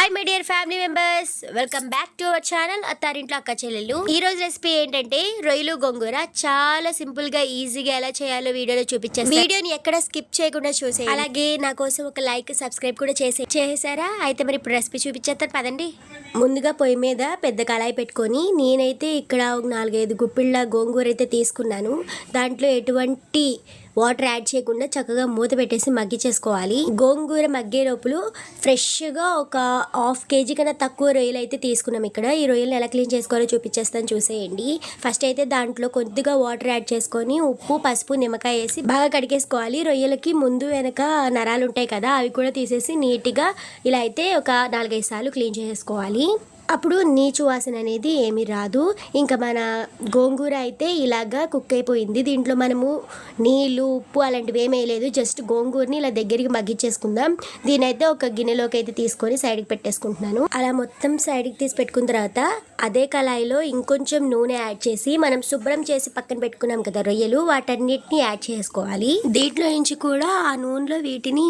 Hi my dear family members welcome back to our channel అత్తారింట్లో అక్క చెల్లెలు ఈ రోజు రెసిపీ ఏంటంటే రొయ్యలు గోంగూర చాలా సింపుల్గా ఈజీగా ఎలా చేయాలో వీడియోలో చూపించేస్తాను వీడియోని ఎక్కడ స్కిప్ చేయకుండా చూసే అలాగే నా కోసం ఒక లైక్ సబ్స్క్రైబ్ కూడా చేసే చేసారా అయితే మరి ఇప్పుడు రెసిపీ చూపించేస్తారు పదండి. ముందుగా పొయ్యి మీద పెద్ద కళాయి పెట్టుకొని నేనైతే ఇక్కడ ఒక నాలుగైదు గుప్పిళ్ళ గోంగూర అయితే తీసుకున్నాను. దాంట్లో ఎటువంటి వాటర్ యాడ్ చేయకుండా చక్కగా మూత పెట్టేసి మగ్గిచేసుకోవాలి గోంగూర మగ్గే లోపల ఫ్రెష్గా ఒక హాఫ్ కేజీ కన్నా తక్కువ రొయ్యలు అయితే తీసుకున్నాం ఇక్కడ. ఈ రొయ్యలు ఎలా క్లీన్ చేసుకోవాలో చూపించేస్తాను చూసేయండి. ఫస్ట్ అయితే దాంట్లో కొద్దిగా వాటర్ యాడ్ చేసుకొని ఉప్పు పసుపు నిమ్మకాయ వేసి బాగా కడిగేసుకోవాలి. రొయ్యలకి ముందు వెనక నరాలు ఉంటాయి కదా అవి కూడా తీసేసి నీట్గా ఇలా అయితే ఒక నాలుగైదు సార్లు క్లీన్ చేసుకోవాలి అప్పుడు నీచు వాసన అనేది ఏమీ రాదు. ఇంకా మన గోంగూర అయితే ఇలాగా కుక్ అయిపోయింది. దీంట్లో మనము నీళ్ళు ఉప్పు అలాంటివి ఏమీ లేదు. జస్ట్ గోంగూరని ఇలా దగ్గరికి మగ్గించేసుకుందాం దీని అయితే ఒక గిన్నెలోకి అయితే తీసుకొని సైడ్కి పెట్టేసుకుంటున్నాను. అలా మొత్తం సైడ్కి తీసి పెట్టుకున్న తర్వాత అదే కళాయిలో ఇంకొంచెం నూనె యాడ్ చేసి మనం శుభ్రం చేసి పక్కన పెట్టుకున్నాం కదా రొయ్యలు వాటన్నిటిని యాడ్ చేసుకోవాలి. దీంట్లో నుంచి కూడా ఆ నూనెలో వీటిని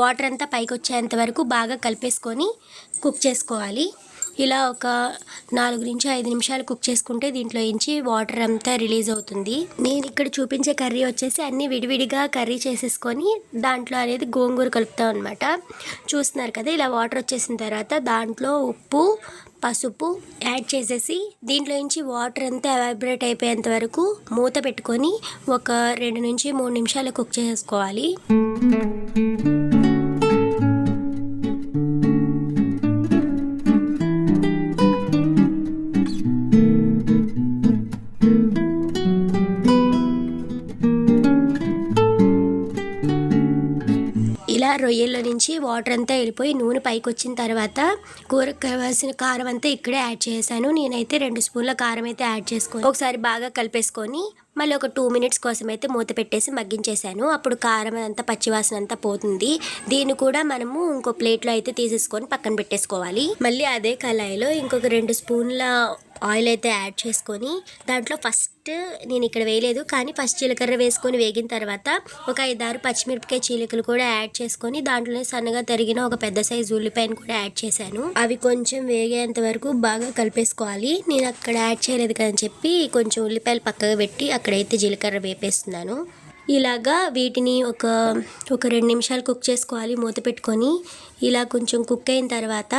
వాటర్ అంతా పైకి వచ్చేంత వరకు బాగా కలిపేసుకొని కుక్ చేసుకోవాలి. ఇలా ఒక నాలుగు నుంచి ఐదు నిమిషాలు కుక్ చేసుకుంటే దీంట్లో నుంచి వాటర్ అంతా రిలీజ్ అవుతుంది. నేను ఇక్కడ చూపించే కర్రీ వచ్చేసి అన్ని విడివిడిగా కర్రీ చేసేసుకొని దాంట్లో అనేది గోంగూర కలుపుతాం అనమాట చూస్తున్నారు కదా ఇలా వాటర్ వచ్చేసిన తర్వాత దాంట్లో ఉప్పు పసుపు యాడ్ చేసేసి దీంట్లో నుంచి వాటర్ అంతా ఎవాబరేట్ అయిపోయేంత వరకు మూత పెట్టుకొని ఒక రెండు నుంచి మూడు నిమిషాలు కుక్ చేసుకోవాలి. ఇలా రొయ్యల్లో నుంచి వాటర్ అంతా వెళ్ళిపోయి నూనె పైకి వచ్చిన తర్వాత కూరకు కావాల్సిన కారం అంతా ఇక్కడే యాడ్ చేశాను. నేనైతే రెండు స్పూన్ల కారం అయితే యాడ్ చేసుకొని ఒకసారి బాగా కలిపేసుకొని మళ్ళీ ఒక టూ మినిట్స్ కోసం అయితే మూత పెట్టేసి మగ్గించేశాను. అప్పుడు కారం అంతా పచ్చివాసన అంతా పోతుంది. దీన్ని కూడా మనము ఇంకో ప్లేట్లో అయితే తీసేసుకొని పక్కన పెట్టేసుకోవాలి. మళ్ళీ అదే కళాయిలో ఇంకొక రెండు స్పూన్ల ఆయిల్ అయితే యాడ్ చేసుకొని దాంట్లో ఫస్ట్ నేను ఇక్కడ వేయలేదు కానీ ఫస్ట్ జీలకర్ర వేసుకొని వేగిన తర్వాత ఒక ఐదారు పచ్చిమిరపకాయ చీలికలు కూడా యాడ్ చేసుకొని దాంట్లోనే సన్నగా తరిగిన ఒక పెద్ద సైజు ఉల్లిపాయను కూడా యాడ్ చేశాను. అవి కొంచెం వేగేంత వరకు బాగా కలిపేసుకోవాలి. నేను అక్కడ యాడ్ చేయలేదు కదని చెప్పి కొంచెం ఉల్లిపాయలు పక్కగా పెట్టి అక్కడైతే జీలకర్ర వేపేస్తున్నాను. ఇలాగా వీటిని ఒక ఒక రెండు నిమిషాలు కుక్ చేసుకోవాలి. మూత పెట్టుకొని ఇలా కొంచెం కుక్ అయిన తర్వాత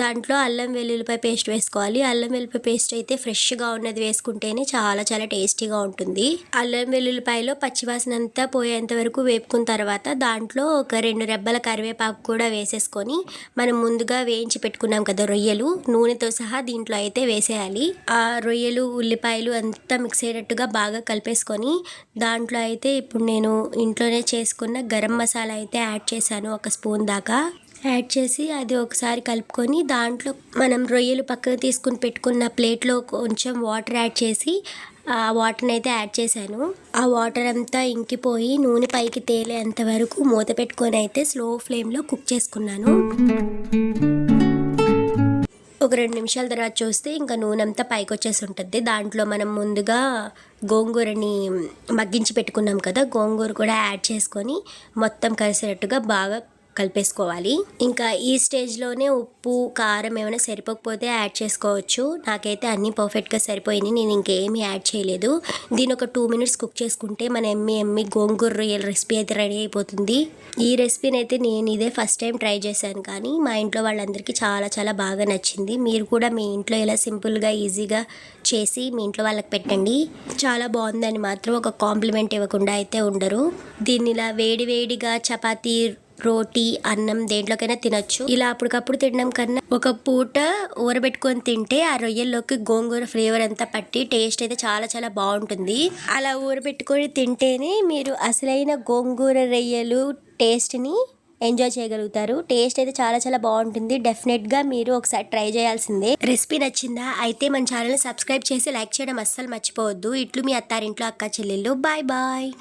దాంట్లో అల్లం వెల్లుల్లిపాయ పేస్ట్ వేసుకోవాలి. అల్లం వెల్లుల్లిపాయ పేస్ట్ అయితే ఫ్రెష్గా ఉన్నది వేసుకుంటేనే చాలా చాలా టేస్టీగా ఉంటుంది. అల్లం వెల్లుల్లిపాయలో పచ్చివాసన అంతా పోయేంత వరకు వేపుకున్న తర్వాత దాంట్లో ఒక రెండు రెబ్బల కరివేపాకు కూడా వేసేసుకొని మనం ముందుగా వేయించి పెట్టుకున్నాం కదా రొయ్యలు నూనెతో సహా దీంట్లో అయితే వేసేయాలి. ఆ రొయ్యలు ఉల్లిపాయలు అంతా మిక్స్ అయ్యేటట్టుగా బాగా కలిపేసుకొని దాంట్లో అయితే ఇప్పుడు నేను ఇంట్లోనే చేసుకున్న గరం మసాలా అయితే యాడ్ చేశాను ఒక స్పూన్ దాకా. యాడ్ చేసి అది ఒకసారి కలుపుకొని దాంట్లో మనం రొయ్యలు పక్కన తీసుకుని పెట్టుకున్న ప్లేట్లో కొంచెం వాటర్ యాడ్ చేసి ఆ వాటర్ని అయితే యాడ్ చేశాను. ఆ వాటర్ అంతా ఇంకిపోయి నూనె పైకి తేలేంత వరకు మూత పెట్టుకొని అయితే స్లో ఫ్లేమ్లో కుక్ చేసుకున్నాను. ఒక రెండు నిమిషాల తర్వాత చూస్తే ఇంకా నూనె అంతా పైకి వచ్చేసి ఉంటుంది. దాంట్లో మనం ముందుగా గోంగూరని మగ్గించి పెట్టుకున్నాం కదా గోంగూర కూడా యాడ్ చేసుకొని మొత్తం కలిసేటట్టుగా బాగా కలిపేసుకోవాలి. ఇంకా ఈ స్టేజ్లోనే ఉప్పు కారం ఏమైనా సరిపోకపోతే యాడ్ చేసుకోవచ్చు. నాకైతే అన్నీ పర్ఫెక్ట్గా సరిపోయింది నేను ఇంకేమీ యాడ్ చేయలేదు. దీని ఒక టూ మినిట్స్ కుక్ చేసుకుంటే మన ఎమ్మి ఎమ్మి గోంగూర రొయ్యల రెసిపీ అయితే రెడీ అయిపోతుంది. ఈ రెసిపీని అయితే నేను ఇదే ఫస్ట్ టైం ట్రై చేశాను. కానీ మా ఇంట్లో వాళ్ళందరికీ చాలా చాలా బాగా నచ్చింది. మీరు కూడా మీ ఇంట్లో ఇలా సింపుల్గా ఈజీగా చేసి మీ ఇంట్లో వాళ్ళకి పెట్టండి. చాలా బాగుందని మాత్రం ఒక కాంప్లిమెంట్ ఇవ్వకుండా అయితే ఉండరు. దీన్ని ఇలా వేడి వేడిగా చపాతీ రోటీ అన్నం దేంట్లోకైనా తినొచ్చు. ఇలా అప్పటికప్పుడు తినడం కన్నా ఒక పూట ఊరబెట్టుకొని తింటే ఆ రొయ్యల్లోకి గోంగూర ఫ్లేవర్ అంతా పట్టి టేస్ట్ అయితే చాలా చాలా బాగుంటుంది. అలా ఊరబెట్టుకొని తింటేనే మీరు అసలైన గోంగూర రొయ్యలు టేస్ట్ని ఎంజాయ్ చేయగలుగుతారు. టేస్ట్ అయితే చాలా చాలా బాగుంటుంది. డెఫినెట్గా మీరు ఒకసారి ట్రై చేయాల్సిందే. రెసిపీ నచ్చిందా? అయితే మన ఛానల్ సబ్స్క్రైబ్ చేసి లైక్ చేయడం అస్సలు మర్చిపోవద్దు. ఇట్లు మీ అత్తారింట్లో అక్క చెల్లెళ్ళు. Bye bye.